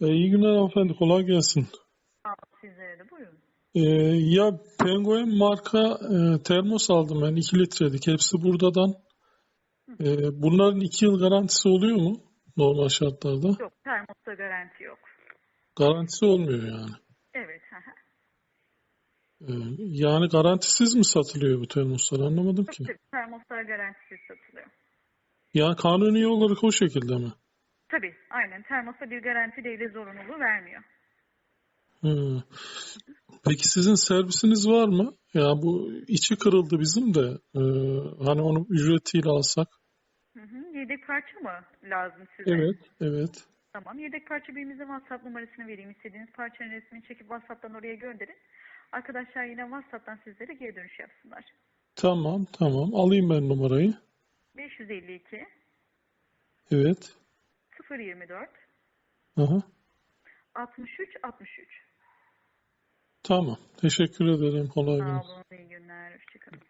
E, iyi günler hanımefendi. Kolay gelsin. Sizlere de buyurun. E, ya Penguen marka e, termos aldım ben. 2 litrelik. Hepsi buradan. E, bunların 2 yıl garantisi oluyor mu? Normal şartlarda. Yok termosta garanti yok. Garantisi olmuyor yani. Evet. hı. E, yani garantisiz mi satılıyor bu termoslar? Anlamadım ki. Termoslar garantisiz satılıyor. Yani kanuni olarak o şekilde mi? Tabii aynen termosta bir garanti devlet zorunluluğu vermiyor. Hı. Peki sizin servisiniz var mı? Ya bu içi kırıldı bizim de. E, hani onu ücretiyle alsak. Hı hı. Yedek parça mı lazım size? Evet, evet. Tamam. Yedek parça birimizin WhatsApp numarasını vereyim. İstediğiniz parçanın resmini çekip WhatsApp'tan oraya gönderin. Arkadaşlar yine WhatsApp'tan sizlere geri dönüş yapsınlar. Tamam, tamam. Alayım ben numarayı. 552 Evet. 024 Aha. 63 63. Tamam. Teşekkür ederim. Kolay Sağ gelsin. olun. İyi günler. Hoşçakalın.